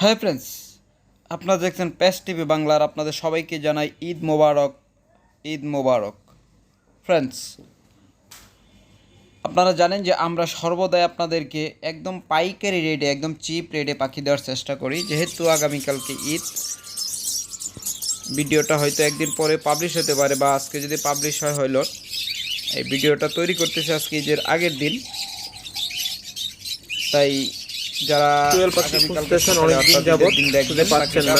হ্যাঁ ফ্রেন্ডস আপনারা দেখছেন প্যাস টিভি বাংলার, আপনাদের সবাইকে জানাই ঈদ মোবারক ঈদ মোবারক। ফ্রেন্ডস আপনারা জানেন যে আমরা সর্বদাই আপনাদেরকে একদম পাইকারি রেটে একদম চিপ রেটে পাখি দেওয়ার চেষ্টা করি, যেহেতু আগামীকালকে ঈদ। ভিডিওটা হয়তো একদিন পরে পাবলিশ হতে পারে বা আজকে যদি পাবলিশ হয় হইল এই ভিডিওটা তৈরি করতেছে আজকে ঈদের আগের দিন। তাই যারা কোয়েল পাখি খুঁজতেছেন অনেকদিন যাবত, ঈদের দিন দেখবেন খুঁজে পাচ্ছেন না।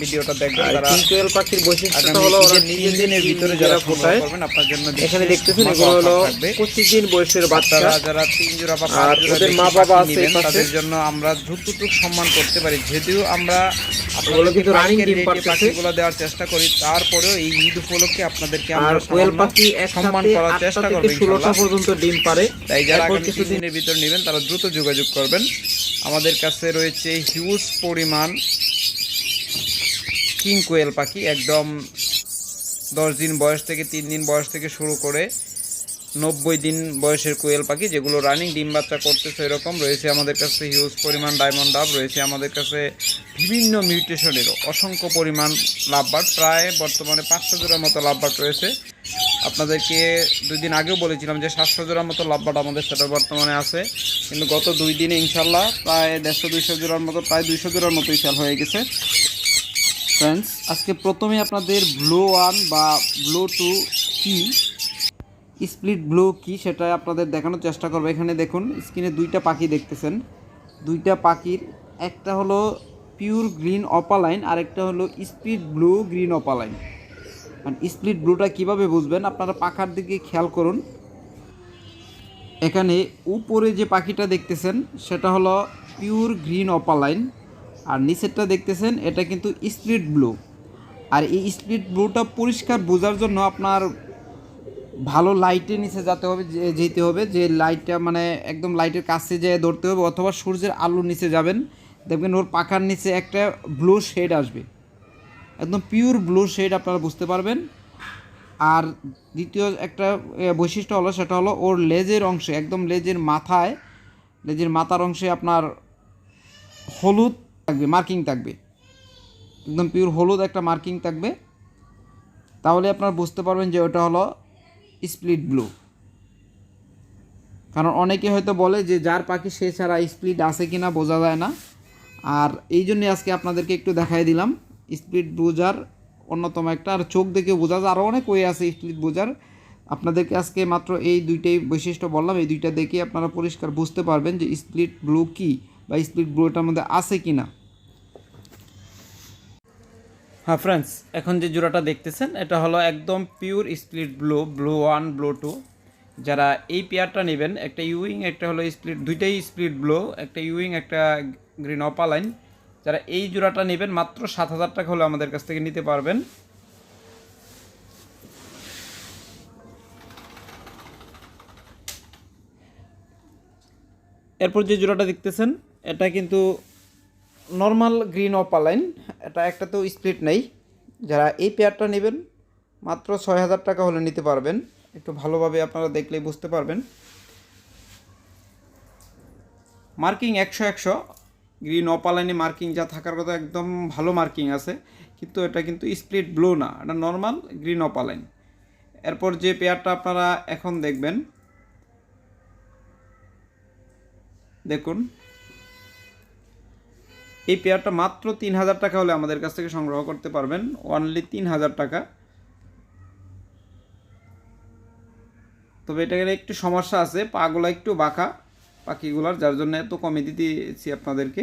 ভিডিওটা দেখবেন তারা কোয়েল পাখির বৈশিষ্ট্যটা হলো ওরা তিন দিনের ভিতরে যারা ফোটায় আপনার জন্য এখানে দেখতেছেন এগুলো হলো পঁচিশ দিন বয়সের বাচ্চা যারা তিন জোড়া বা আর ওদের মা বাবা আছে নেবেন, এই পাশে। তাদের জন্য আমরা যতটুকু সম্মান করতে পারি যদিও আমরা কিন্তু ডিম। দেওয়ার চেষ্টা করি তারপরেও এই ঈদ উপলক্ষে আপনাদেরকে আমরা কোয়েল পাখি সম্মান করার চেষ্টা করব ষোলোটা পর্যন্ত ডিম পারে তাই যারা কিছুদিনের ভিতর নেবেন তারা দ্রুত যোগাযোগ করবেন আমাদের কাছে রয়েছে হিউজ পরিমাণ কিং কোয়েল পাখি, একদম দশ দিন বয়স থেকে তিন দিন বয়স থেকে শুরু করে নব্বই দিন বয়সের কোয়েল পাখি, যেগুলো রানিং ডিম বাচ্চা করতেছে এরকম রয়েছে আমাদের কাছে হিউজ পরিমাণ ডায়মন্ড ডাব রয়েছে আমাদের কাছে বিভিন্ন মিউটেশনের অসংখ্য পরিমাণ লাভবার্ড প্রায় বর্তমানে পাঁচশো জোড়ার মতো লাভবার্ড রয়েছে। আপনাদেরকে দুই দিন আগেও বলেছিলাম যে সাতশো জোড়ার মতো লাভবার্ড আমাদের সেটা বর্তমানে আছে। কিন্তু গত দুই দিনে ইনশাল্লাহ প্রায় দেড়শো, দুইশো জোড়ার মতো, প্রায় দুইশো জোড়ার মতোই সেল হয়ে গেছে। ফ্রেন্ডস আজকে প্রথমে আপনাদের ব্লো ওয়ান বা ব্লো টু কি স্প্লিট ব্লো কি সেটা আপনাদের দেখানোর চেষ্টা করব। এখানে দেখুন, স্ক্রিনে দুইটা পাখি দেখতেছেন। দুইটা পাখির, একটা হলো পিওর গ্রিন অপালাইন আর একটা হলো স্প্লিট ব্লু গ্রিন অপালাইন আর স্প্লিট ব্লুটা কীভাবে বুঝবেন? আপনারা পাখার দিকে খেয়াল করুন। এখানে উপরে যে পাখিটা দেখতেছেন, সেটা হলো পিওর গ্রিন অপালাইন আর নিচেরটা দেখতেছেন, এটা কিন্তু স্প্লিট ব্লু। আর এই স্প্লিট ব্লুটা পরিষ্কার বোঝার জন্য আপনার ভালো লাইটের নিচে যেতে হবে যেতে হবে, যে লাইটটা মানে একদম লাইটের কাছে যেয়ে ধরতে হবে, অথবা সূর্যের আলোর নিচে যাবেন। দেখবেন ওর পাখার নিচে একটা ব্লু শেড আসবে। একদম পিওর ব্লু শেড আপনারা বুঝতে পারবেন। আর দ্বিতীয় একটা বৈশিষ্ট্য হলো, সেটা হলো ওর লেজের অংশে, একদম লেজের মাথায়, লেজের মাথার অংশে আপনার হলুদ থাকবে মার্কিং থাকবে। একদম পিওর হলুদ একটা মার্কিং থাকবে। তাহলে আপনারা বুঝতে পারবেন যে ওটা হলো স্প্লিট ব্লু কারণ অনেকে হয়তো বলে যে যার পাখি সে ছাড়া স্প্লিট আছে কিনা বোঝা যায় না। আর এই জন্যে আজকে আপনাদেরকে একটু দেখাই দিলাম। স্প্লিট ব্লুজার অন্যতম একটা। আর চোখ দেখে বোঝা যায় আরও অনেক ওয়ে আছে স্প্লিট ব্লুজার আপনাদেরকে আজকে মাত্র এই দুইটাই বৈশিষ্ট্য বললাম। এই দুইটা দেখে আপনারা পরিষ্কার বুঝতে পারবেন যে স্প্লিট ব্লু কী বা স্প্লিট ব্লুটার মধ্যে আছে কি না হ্যাঁ ফ্রেন্ডস এখন যে জোড়াটা দেখতেছেন, এটা হলো একদম pure split blue blue one blue two যারা এই পেয়ারটা নেবেন, একটা ইউইং একটা হলো স্প্লিট দুইটাই স্প্লিট ব্লু একটা ইউইং একটা গ্রিন অপালাইন যারা এই জোড়াটা নেবেন, মাত্র সাত হাজার টাকা হলে আমাদের কাছ থেকে নিতে পারবেন। এরপর যে জোড়াটা দেখতেছেন, এটা কিন্তু নর্মাল গ্রিন অপালাইন এটা একটাতেও স্প্লিট নেই। যারা এই পেয়ারটা নেবেন, মাত্র ছয় হাজার টাকা হলে নিতে পারবেন। একটু ভালোভাবে আপনারা দেখলেই বুঝতে পারবেন। মার্কিং একশো একশো। গ্রিন অপালাইনে মার্কিং যা থাকার কথা একদম ভালো মার্কিং আছে। কিন্তু এটা কিন্তু স্প্লিট ব্লু না। এটা নর্মাল গ্রিন অপালাইন এরপর যে পেয়ারটা আপনারা এখন দেখবেন, দেখুন। এই পেয়ারটা মাত্র তিন হাজার টাকা হলে আমাদের কাছ থেকে সংগ্রহ করতে পারবেন। অনলি তিন হাজার টাকা। তবে এটাকে একটু সমস্যা আছে, পাগুলো একটু বাঁকা পাখিগুলার, যার জন্য এত কমে দিতেছি আপনাদেরকে।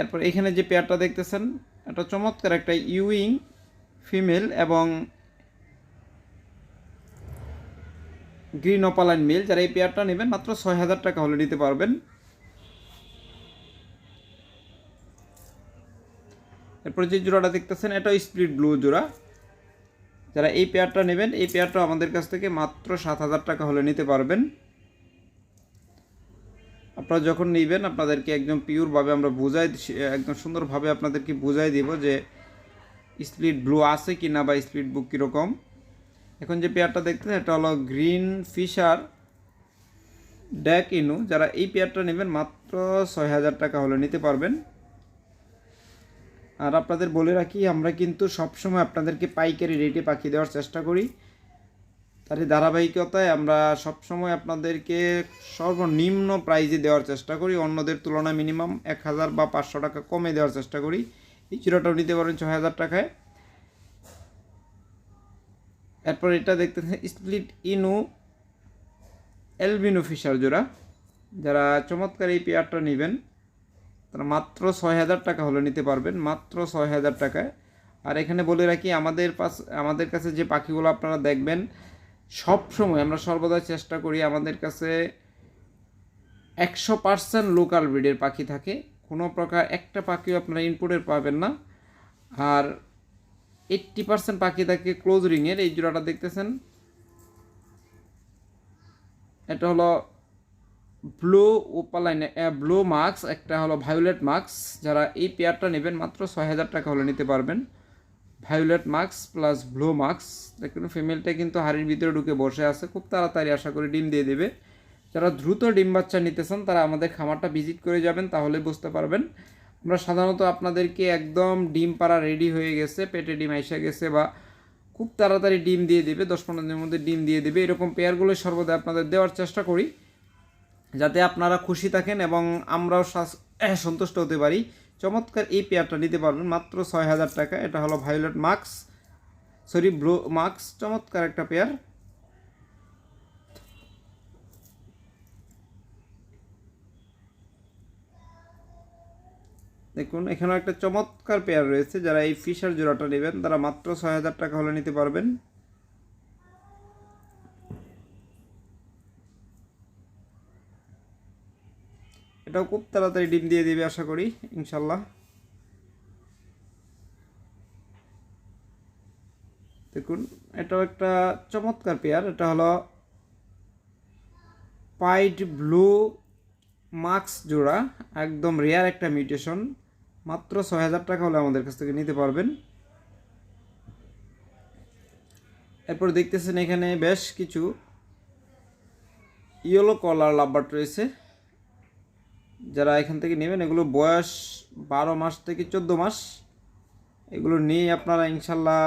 এরপর এখানে যে পেয়ারটা দেখতেছেন, এটা চমৎকার একটা ইউইং ফিমেল এবং গ্রিন অপালাইন মেল যারা এই পেয়ারটা নেবেন, মাত্র ছয় হাজার টাকা হলে নিতে পারবেন। এরপরে যে জোড়াটা দেখতেছেন, এটাও স্প্লিট ব্লু জোড়া। যারা এই পেয়ারটা নেবেন, এই পেয়ারটা আমাদের কাছ থেকে মাত্র সাত হাজার টাকা হলে নিতে পারবেন। আপনারা যখন নেবেন, আপনাদেরকে একদম পিওরভাবে আমরা বুঝাই একদম সুন্দরভাবে আপনাদেরকে বুঝাই দিব যে স্প্লিট ব্লু আছে কি না বা স্প্লিট বুক কীরকম। এখন যে পেয়ারটা দেখতেছেন, এটা হলো গ্রিন ফিশার ড্যাক ইনু যারা এই পেয়ারটা নেবেন, মাত্র ছয় হাজার টাকা হলে নিতে পারবেন। আর আপনাদের বলে রাখি, আমরা কিন্তু সবসময় আপনাদেরকে পাইকারি রেটে পাখি দেওয়ার চেষ্টা করি। তার ধারাবাহিকতায় আমরা সবসময় আপনাদেরকে সর্বনিম্ন প্রাইজে দেওয়ার চেষ্টা করি। অন্যদের তুলনায় মিনিমাম এক হাজার বা পাঁচশো টাকা কমে দেওয়ার চেষ্টা করি। এই চূড়াটাও নিতে পারেন ছয় হাজার টাকায়। এরপর এটা দেখতেছেন স্প্লিট ইনু এলবিনো ফিশার জোড়া। যারা চমৎকার এই পেয়ারটা নেবেন তারা মাত্র ছয় হাজার টাকা হলে নিতে পারবেন, মাত্র ছয় হাজার টাকায়। আর এখানে বলে রাখি, আমাদের পাশ আমাদের কাছে যে পাখিগুলো আপনারা দেখবেন, সব সময় আমরা সর্বদা চেষ্টা করি আমাদের কাছে একশো পার্সেন্ট লোকাল ব্রিডের পাখি থাকে। কোনো প্রকার একটা পাখিও আপনারা ইনপুটের পাবেন না। আর এইট্টি পার্সেন্ট পাখি থাকে ক্লোজ রিংয়ের এই জোড়াটা দেখতেছেন। এটা হলো ব্লু ওপালাইন ব্লু মার্কস একটা হলো ভায়োলেট মার্কস যারা এই পেয়ারটা নেবেন মাত্র ছয় হাজার টাকা হলে নিতে পারবেন। Violet marks plus blue marks দেখুন, ফিমেলটা কিন্তু হাড়ির ভিতরে ঢুকে বসে আছে। খুব তাড়াতাড়ি আশা করি ডিম দিয়ে দেবে। যারা দ্রুত ডিম বাচ্চা নিতে চান, তারা আমাদের খামারটা ভিজিট করে যাবেন, তাহলে বুঝতে পারবেন। আমরা সাধারণত আপনাদেরকে একদম ডিম পাড়া রেডি হয়ে গেছে, পেটে ডিম এসে গেছে বা খুব তাড়াতাড়ি ডিম দিয়ে দেবে, দশ পনেরো দিনের মধ্যে ডিম দিয়ে দেবে। এরকম পেয়ারগুলো সর্বদা আপনাদের দেওয়ার চেষ্টা করি। যাতে আপনারা খুশি থাকেন এবং আমরাও সন্তুষ্ট হতে পারি। চমৎকার এই পেয়ারটা নিতে পারবেন মাত্র ছয় হাজার টাকা। এটা হলো violet marks sorry, blue marks চমৎকার একটা পেয়ার। দেখুন, এখানেও একটা চমৎকার পেয়ার রয়েছে। যারা এই ফিশার জোড়াটা নেবেন, তারা মাত্র ছয় হাজার টাকা হলে নিতে পারবেন। এটাও খুব তাড়াতাড়ি ডিম দিয়ে দিবে আশা করি, ইনশাল্লাহ। দেখুন, এটাও একটা চমৎকার পেয়ার, এটা হলো পাইড ব্লু মার্কস জোড়া, একদম রেয়ার একটা মিউটেশন, মাত্র ছয় হাজার টাকা হলে আমাদের কাছ থেকে নিতে পারবেন। এরপর দেখতেছেন এখানে বেশ কিছু ইয়েলো কলার লাভবার্ড রয়েছে। যারা এখান থেকে নেবেন, এগুলো বয়স বারো মাস থেকে চোদ্দ মাস। এগুলো নিয়ে আপনারা ইনশাল্লাহ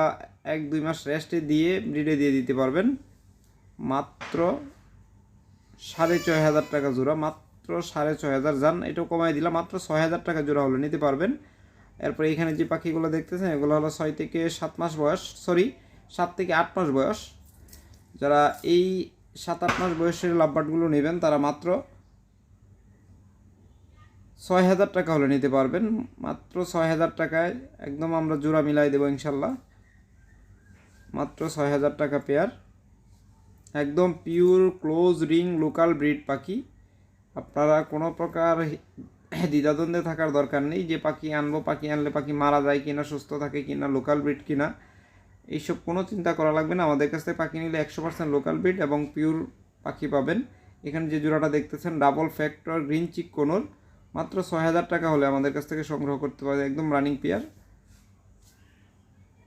এক দুই মাস রেস্টে দিয়ে ব্রিডে দিয়ে দিতে পারবেন। মাত্র সাড়ে ছয় হাজার টাকা জোড়া, মাত্র সাড়ে ছয় হাজার যান। এটাও কমাই দিলাম, মাত্র ছয় হাজার টাকা জোড়া হলে নিতে পারবেন। এরপর এখানে যে পাখিগুলো দেখতেছেন, এগুলো হলো ছয় থেকে সাত মাস বয়স সরি সাত থেকে আট মাস বয়স। যারা এই সাত আট মাস বয়সের লাভবার্ডগুলো নেবেন, তারা মাত্র ছয় হাজার টাকা হলে নিতে পারবেন। মাত্র ছয় হাজার টাকায় একদম আমরা জোড়া মিলাই দেবো ইনশাল্লাহ। মাত্র ছয় হাজার টাকা পেয়ার। একদম pure close ring local breed পাখি। আপনারা কোনো প্রকার দ্বিধাদ্বন্দ্বে থাকার দরকার নেই। যে পাখি আনব, পাখি আনলে পাখি মারা যায় কিনা, সুস্থ থাকে কিনা লোকাল ব্রিড কিনা, এইসব কোনো চিন্তা করা লাগবে না। আমাদের কাছ থেকে পাখি নিলে একশো পার্সেন্ট লোকাল ব্রিড এবং পিওর পাখি পাবেন। এখানে যে জোড়াটা দেখতেছেন ডাবল ফ্যাক্টর গ্রিন চিক কোনোর মাত্র ছয় হাজার টাকা হলে আমাদের কাছ থেকে সংগ্রহ করতে পারে একদম রানিং পেয়ার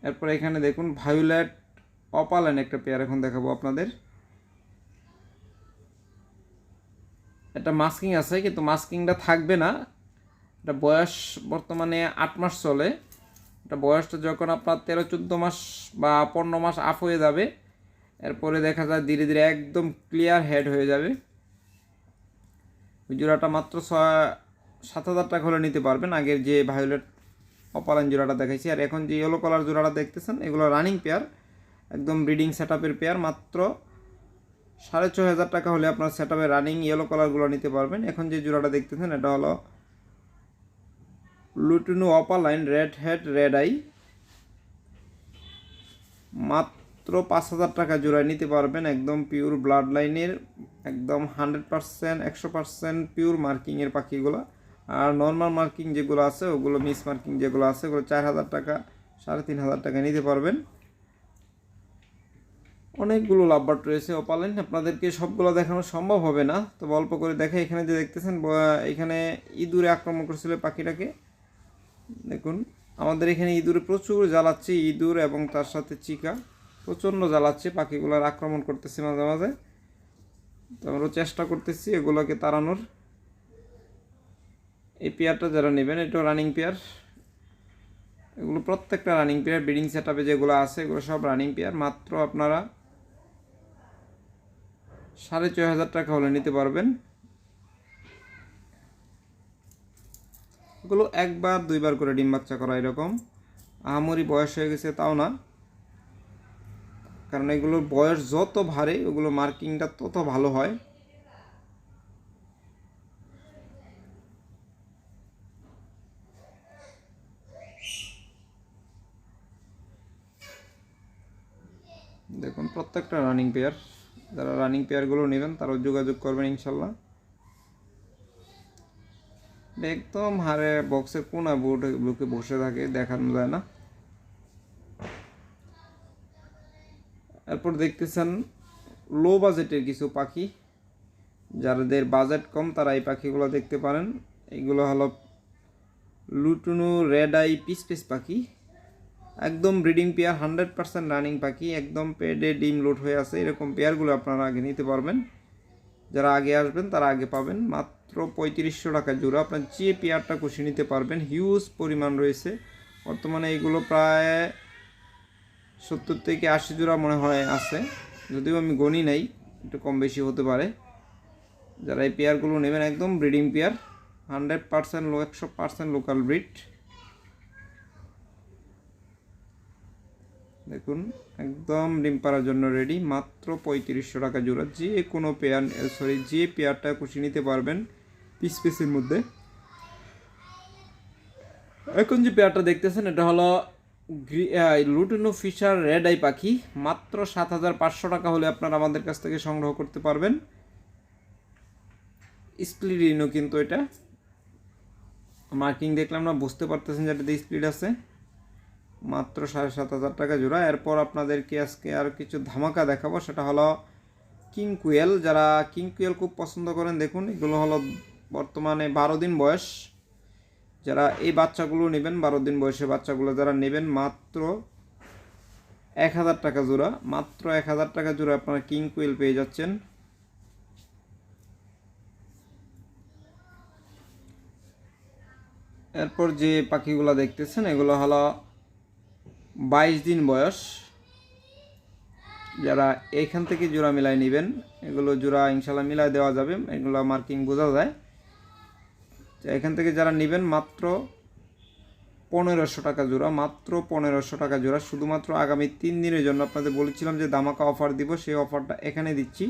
এরপর এখানে দেখুন ভায়োলেট অপালাইন একটা পেয়ার এখন দেখাবো আপনাদের। এটা মাস্কিং আছে, কিন্তু মাস্কিংটা থাকবে না। এটা বয়স বর্তমানে আট মাস চলে। এটা বয়সটা যখন আপনার তেরো, চোদ্দ মাস বা পনেরো মাস আপ হয়ে যাবে, এরপরে দেখা যায় ধীরে ধীরে একদম ক্লিয়ার হেড হয়ে যাবে। জোড়াটা মাত্র ছয় সাত হাজার টাকা হলে নিতে পারবেন। আগের যে ভায়োলেট অপালাইন জোড়াটা দেখাইছি, আর এখন যে ইয়েলো কালার জোড়াটা দেখতেছেন, এগুলো রানিং পেয়ার একদম ব্রিডিং সেট আপের পেয়ার মাত্র সাড়ে ছয় হাজার টাকা হলে আপনার সেট আপে রানিং ইয়েলো কালারগুলো নিতে পারবেন। এখন যে জোড়াটা দেখতেছেন, এটা হলো lutino opaline red head red eye মাত্র পাঁচ হাজার টাকা জোড়ায় নিতে পারবেন, একদম পিওর ব্লাড লাইনের একদম হান্ড্রেড পার্সেন্ট একশো পার্সেন্ট পিওর মার্কিংয়ের পাখিগুলো। আর নর্মাল মার্কিং যেগুলো আছে, ওগুলো মিস মার্কিং যেগুলো আছে, ওগুলো চার হাজার টাকা, সাড়ে তিন হাজার টাকা নিতে পারবেন। অনেকগুলো লাভবার্ড রয়েছে ওপালেন আপনাদেরকে সবগুলো দেখানো সম্ভব হবে না। তো অল্প করে দেখে এখানে যে দেখতেছেন এখানে ইঁদুরে আক্রমণ করছিল পাখিটাকে। দেখুন, আমাদের এখানে ইঁদুরে প্রচুর জ্বালাচ্ছে, ইঁদুর এবং তার সাথে চিকা। প্রচণ্ড জ্বালাচ্ছে, পাখিগুলোর আক্রমণ করতেছে মাঝে মাঝে। তো আমরা চেষ্টা করতেছি এগুলোকে তাড়ানোর। এই পেয়ারটা যারা নেবেন, এটা রানিং পেয়ার এগুলো প্রত্যেকটা রানিং পেয়ার ব্রিডিং সেট যেগুলো আছে, এগুলো সব রানিং পেয়ার মাত্র আপনারা সাড়ে ছয় হাজার টাকা হলে নিতে পারবেন। এগুলো একবার, দুইবার করে ডিম বাচ্চা করা এরকম। আহামরি বয়স হয়ে গেছে, তাও না। কারণ এগুলোর বয়স যত ভারী ওগুলো মার্কিংটা তত ভালো হয়। দেখুন, প্রত্যেকটা রানিং পেয়ার যারা রানিং পেয়ারগুলো নেবেন তারাও যোগাযোগ করবেন ইনশাল্লাহ। একদম হারে বক্সের কোনা বুট বুকে বসে থাকে, দেখানো যায় না। এরপর দেখতেছেন লো বাজেটের কিছু পাখি, যাদের বাজেট কম, তারা এই পাখিগুলো দেখতে পারেন। এগুলো হলো lutino red eye piece piece পাখি। একদম breeding pair hundred percent running পাখি, একদম পেডে ডিম লোড হয়ে আছে। এরকম পেয়ারগুলো আপনারা আগে নিতে পারবেন। যারা আগে আসবেন, তারা আগে পাবেন। মাত্র পঁয়ত্রিশশো টাকা জোড়া। আপনার যে পেয়ারটা খুশি নিতে পারবেন, হিউজ পরিমাণ রয়েছে। বর্তমানে এইগুলো প্রায় সত্তর থেকে আশি জোড়া মনে হয় আছে। যদিও আমি গণি নেই, একটু কম বেশি হতে পারে। যারা এই পেয়ারগুলো নেবেন, একদম ব্রিডিং পেয়ার, হান্ড্রেড পার্সেন্ট একশো পার্সেন্ট লোকাল ব্রিড। দেখুন, একদম ডিম পাড়ার জন্য রেডি মাত্র পঁয়ত্রিশশো টাকা জোড়া। যে কোনো পেয়ার সরি যে পেয়ারটা খুশি নিতে পারবেন পিস পিসের মধ্যে। এখন যে পেয়ারটা দেখতেছেন, এটা হলো লুটিনো ফিশার রেড আই পাখি। মাত্র সাত হাজার পাঁচশো টাকা হলে আপনারা আমাদের কাছ থেকে সংগ্রহ করতে পারবেন। স্প্লিডিনো কিন্তু এটা। মার্কিং দেখলাম না, বুঝতে পারতেছেন যে এটাতে স্প্লিড আছে। মাত্র সাড়ে সাত হাজার টাকা জোড়া। এরপর আপনাদেরকে আজকে আর কিছু ধামাকা দেখাবো, সেটা হলো কিং কুয়েল। যারা কিং কুয়েল খুব পছন্দ করেন, দেখুন, এগুলো হলো বর্তমানে বারো দিন বয়স। যারা এই বাচ্চাগুলো নেবেন, বারো দিন বয়সে বাচ্চাগুলো যারা নেবেন, মাত্র এক হাজার টাকা জোড়া। মাত্র এক হাজার টাকা জোড়া আপনারা কিং কুয়েল পেয়ে যাচ্ছেন। এরপর যে পাখিগুলো দেখতেছেন, এগুলো হলো বাইশ দিন বয়স। যারা এইখান থেকে জোড়া মিলাই নেবেন, এগুলো জোড়া ইনশাল্লাহ মিলাই দেওয়া যাবে, এগুলো মার্কিং বোঝা যায়। তো এখান থেকে যারা নেবেন মাত্র পনেরোশো টাকা জোড়া, মাত্র পনেরোশো টাকা জোড়া। শুধুমাত্র আগামী তিন দিনের জন্য আপনাদের বলেছিলাম যে দামাকা অফার দিব, সেই অফারটা এখানে দিচ্ছি।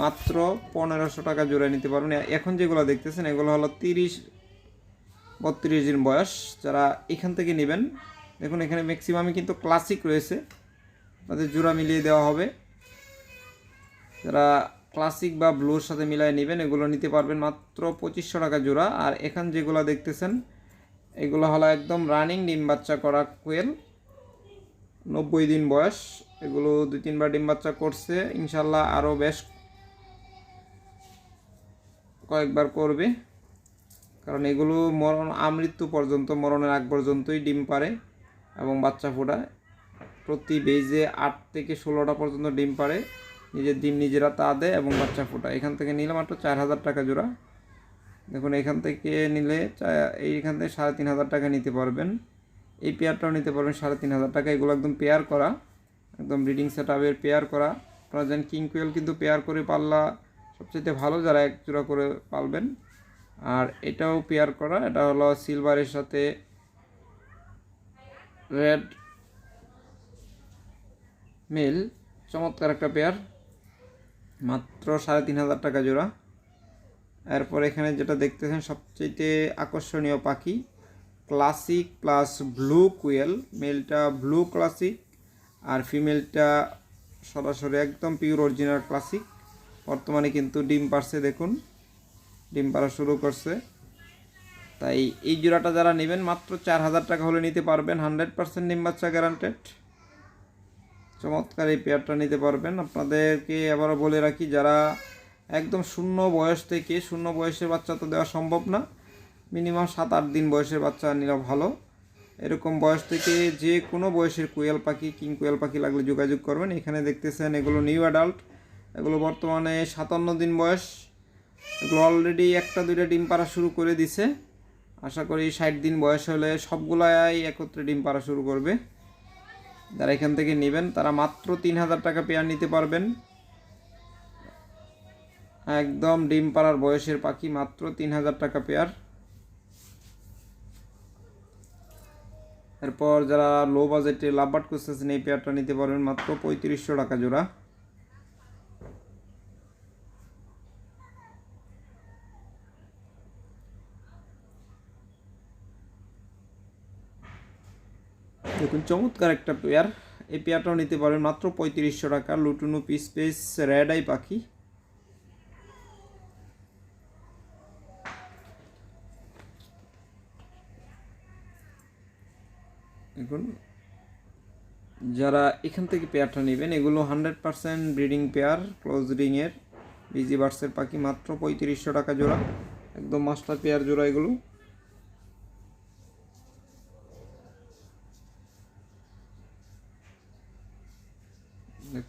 মাত্র পনেরোশো টাকা জোড়া নিতে পারবেন। এখন যেগুলো দেখতেছেন, এগুলো হলো তিরিশ, বত্রিশ দিন বয়স। যারা এখান থেকে নেবেন দেখুন, এখানে ম্যাক্সিমামই কিন্তু ক্লাসিক রয়েছে। তাদের জোড়া মিলিয়ে দেওয়া হবে। যারা ক্লাসিক বা ব্লুর সাথে মিলিয়ে নেবেন, এগুলো নিতে পারবেন মাত্র পঁচিশশো টাকা জোড়া। আর এখান যেগুলো দেখতেছেন, এগুলো হলো একদম রানিং ডিম বাচ্চা করা কোয়েল নব্বই দিন বয়স। এগুলো দুই তিনবার ডিম বাচ্চা করছে। ইনশাল্লাহ আরও বেশ কয়েকবার করবে। কারণ এগুলো মরণ, আমৃত্যু পর্যন্ত, মরণের আগ পর্যন্তই ডিম পারে। এবং বাচ্চা ফোটায় প্রতি বেজে আট থেকে ষোলোটা পর্যন্ত ডিম পারে নিজের ডিম নিজেরা তা দেয় এবং বাচ্চা ফোটায় এখান থেকে নিলে মাত্র চার হাজার টাকা জোড়া। দেখুন, এখান থেকে নিলে এইখান থেকে সাড়ে তিন হাজার টাকা নিতে পারবেন। এই পেয়ারটাও নিতে পারবেন সাড়ে তিন হাজার টাকা। এগুলো একদম পেয়ার করা। একদম ব্রিডিং সেট আপের পেয়ার করা। আপনারা জানেন কিং কুয়েল কিন্তু পেয়ার করে পাল্লা সবচেয়ে ভালো যারা এক জোড়া করে পালবেন। আর এটাও পেয়ার করা। এটা হলো সিলভারের সাথে রেড মেল, চমৎকার একটা পেয়ার, মাত্র সাড়ে তিন হাজার টাকা জোড়া। এরপর এখানে যেটা দেখতেছেন সবচেয়ে আকর্ষণীয় পাখি ক্লাসিক প্লাস ব্লু কুয়েল মেলটা ব্লু ক্লাসিক আর ফিমেলটা সরাসরি একদম পিওর অরিজিনাল ক্লাসিক বর্তমানে কিন্তু ডিম পারছে দেখুন। ডিম পাড়া শুরু করছে। তাই এই জোড়াটা যারা নেবেন, মাত্র চার হাজার টাকা হলে নিতে পারবেন, হান্ড্রেড পার্সেন্ট ডিম বাচ্চা গ্যারান্টেড চমৎকার এই পেয়ারটা নিতে পারবেন। আপনাদেরকে আবারও বলে রাখি, যারা একদম শূন্য বয়স থেকে, শূন্য বয়সের বাচ্চা তো দেওয়া সম্ভব না, মিনিমাম সাত আট দিন বয়সের বাচ্চা নিলে ভালো। এরকম বয়স থেকে যে কোনো বয়সের কোয়েল পাখি, কিং কোয়েল পাখি লাগলে যোগাযোগ করবেন। এখানে দেখতেছেন, এগুলো নিউ অ্যাডাল্ট এগুলো বর্তমানে সাতান্ন দিন বয়স। এগুলো অলরেডি একটা দুইটা ডিম পাড়া শুরু করে দিছে। আশা করি ষাট দিন বয়স হলে সবগুলাই একত্রে ডিম পাড়া শুরু করবে। যারা এখান থেকে নেবেন, তারা মাত্র তিন হাজার টাকা পেয়ার নিতে পারবেন। একদম ডিম পাড়ার বয়সের পাখি মাত্র তিন হাজার টাকা পেয়ার। এরপর যারা লো বাজেটে লাভবাট করতেছেন এই পেয়ারটা নিতে পারবেন মাত্র পঁয়ত্রিশশো টাকা জোড়া। দেখুন, চমৎকার একটা পেয়ার। এই পেয়ারটাও নিতে পারবেন মাত্র পঁয়ত্রিশশো টাকা। লুটুনু পিস পেস, রেড আই পাখি। দেখুন, যারা এখান থেকে পেয়ারটা নেবেন, এগুলো hundred percent breeding pair, close রিংয়ের, বিজি বার্সের পাখি, মাত্র পঁয়ত্রিশশো টাকা জোড়া। একদম মাস্টার পেয়ার জোড়া এগুলো।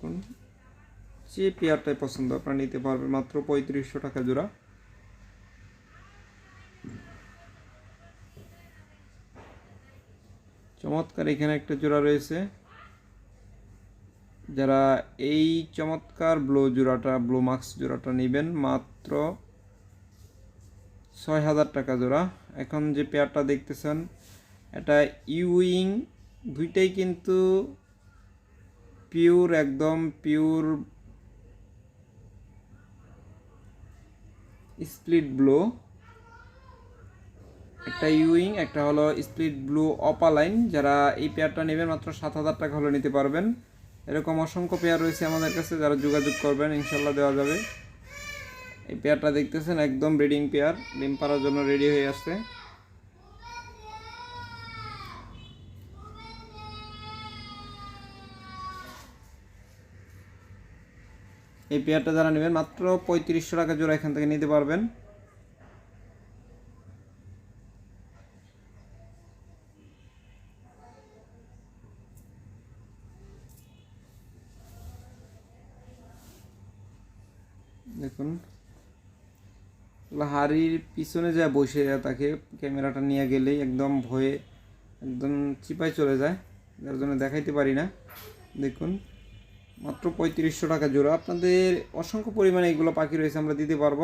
দেখুন। যে পেয়ারটাই পছন্দ, আপনারা নিতে পারবেন মাত্র পঁয়ত্রিশশো টাকা জোড়া। চমৎকার এখানে একটা জোড়া রয়েছে। যারা এই চমৎকার ব্লো জোড়াটা, ব্লো মাক্স জোড়াটা নেবেন, মাত্র ছয় হাজার টাকা জোড়া। এখন যে পেয়ারটা দেখতেছেন, এটা ইউইং, দুইটাই কিন্তু পিওর, একদম পিওর স্প্লিট ব্লো। একটা ইউইং, একটা হলো স্প্লিট ব্লু অপালাইন। যারা এই পেয়ারটা নেবেন মাত্র সাত হাজার টাকা হলে নিতে পারবেন। এরকম অসংখ্য পেয়ার রয়েছে আমাদের কাছে, যারা যোগাযোগ করবেন, ইনশাল্লাহ দেওয়া যাবে। এই পেয়ারটা দেখতেছেন, একদম ব্রিডিং পেয়ার। ডিম পাড়ার জন্য রেডি হয়ে আসছে। এই পেয়ারটা যারা নেবেন, মাত্র পঁয়ত্রিশশো টাকা জোড়া এখান থেকে নিতে পারবেন। দেখুন, হাড়ির পিছনে যা বসে যায় তাকে ক্যামেরাটা নিয়ে গেলেই একদম ভয়ে, একদম চিপায় চলে যায়। যার জন্য দেখাইতে পারি না। দেখুন মাত্র পঁয়ত্রিশশো টাকা জোড়া। আপনাদের অসংখ্য পরিমাণে এগুলো পাখি রয়েছে আমরা দিতে পারব।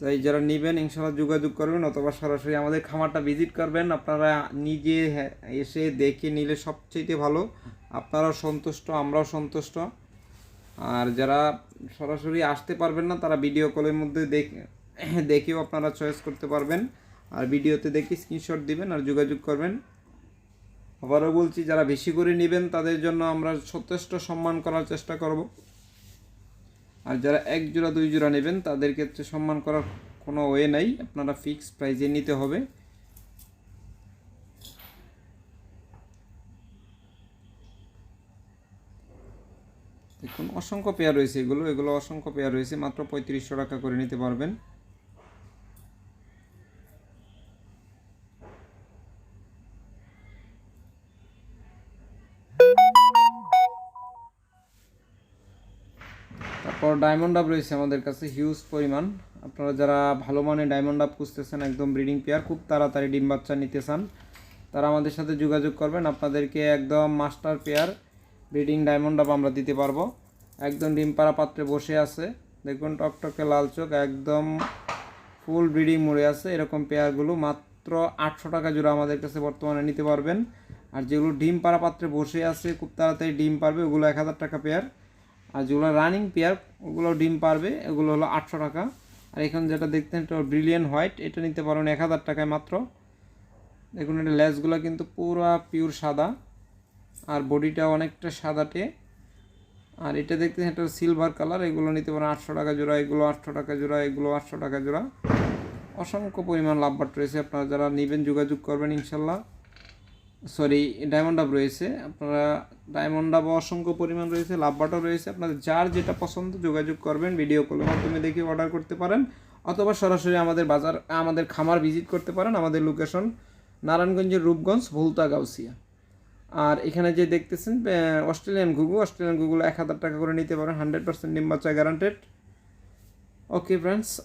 তাই যারা নেবেন ইনশাল্লাহ যোগাযোগ করবেন অথবা সরাসরি আমাদের খামারটা ভিজিট করবেন। আপনারা নিজে হ্যাঁ, এসে দেখে নিলে সবচেয়ে ভালো। আপনারাও সন্তুষ্ট আমরাও সন্তুষ্ট। আর যারা সরাসরি আসতে পারবেন না তারা ভিডিও কলের মধ্যে দেখে দেখেও আপনারা চয়েস করতে পারবেন। আর ভিডিওতে দেখে স্ক্রিনশট দিবেন আর যোগাযোগ করবেন। আবারও বলছি, যারা বেশি করে নেবেন, তাদের জন্য আমরা যথেষ্ট সম্মান করার চেষ্টা করব। আর যারা এক জোড়া, দুই জোড়া নেবেন, তাদের ক্ষেত্রে সম্মান করার কোনো ওয়ে নাই। আপনারা ফিক্স প্রাইজে নিতে হবে। দেখুন, অসংখ্য পেয়ার রয়েছে এগুলো। এগুলো অসংখ্য পেয়ার রয়েছে। মাত্র পঁয়ত্রিশশো টাকা করে নিতে পারবেন। ডায়মন্ড আপ রয়েছে আমাদের কাছে হিউজ পরিমাণ। আপনারা যারা ভালো মানের ডায়মন্ড আপ খুঁজতেছেন, একদম ব্রিডিং পেয়ার খুব তাড়াতাড়ি ডিম বাচ্চা নিতে চান, তারা আমাদের সাথে যোগাযোগ করবেন। আপনাদেরকে একদম master pair breeding diamond up আমরা দিতে পারব। একদম ডিম পাড়া পাত্রে বসে আছে। দেখুন টকটকে লাল চোখ, একদম ফুল ব্রিডিং মরে আছে। এরকম পেয়ারগুলো মাত্র আটশো টাকা জোড়া আমাদের কাছে বর্তমানে নিতে পারবেন। আর যেগুলো ডিম পাড়া পাত্রে বসে আছে, খুব তাড়াতাড়ি ডিম পারবে, ওগুলো এক হাজার টাকা পেয়ার আর যেগুলো রানিং পেয়ার ওগুলো ডিম পারবে, এগুলো হলো আটশো টাকা। আর এখানে যেটা দেখতেন এটা ব্রিলিয়ান হোয়াইট এটা নিতে পারেন এক হাজার টাকায় মাত্র। দেখুন, এটা লেসগুলো কিন্তু পুরো পিওর সাদা, আর বডিটা অনেকটা সাদাটে। আর এটা দেখতেছেন এটা সিলভার কালার এগুলো নিতে পারেন আটশো টাকা জোড়া, এগুলো আটশো টাকা জোড়া, এগুলো আটশো টাকা জোড়া। অসংখ্য পরিমাণ লাভবাট রয়েছে, আপনারা যারা নেবেন, যোগাযোগ করবেন, ইনশাল্লাহ। সরি ডায়মন্ড আপ রয়েছে। আপনারা ডায়মন্ড আপ অসংখ্য পরিমাণ রয়েছে লাভবাটও রয়েছে। আপনাদের যার যেটা পছন্দ যোগাযোগ করবেন ভিডিও কলের মাধ্যমে দেখে অর্ডার করতে পারেন, অথবা সরাসরি আমাদের বাজার, আমাদের খামার ভিজিট করতে পারেন, আমাদের লোকেশন নারায়ণগঞ্জের রূপগঞ্জ, ভুলতা, গাউসিয়া। আর এখানে যে দেখতেছেন অস্ট্রেলিয়ান গুগু অস্ট্রেলিয়ান গুগুলো এক হাজার টাকা করে নিতে পারেন হান্ড্রেড পার্সেন্ট ডিম গ্যারান্টেড ওকে ফ্রেন্ডস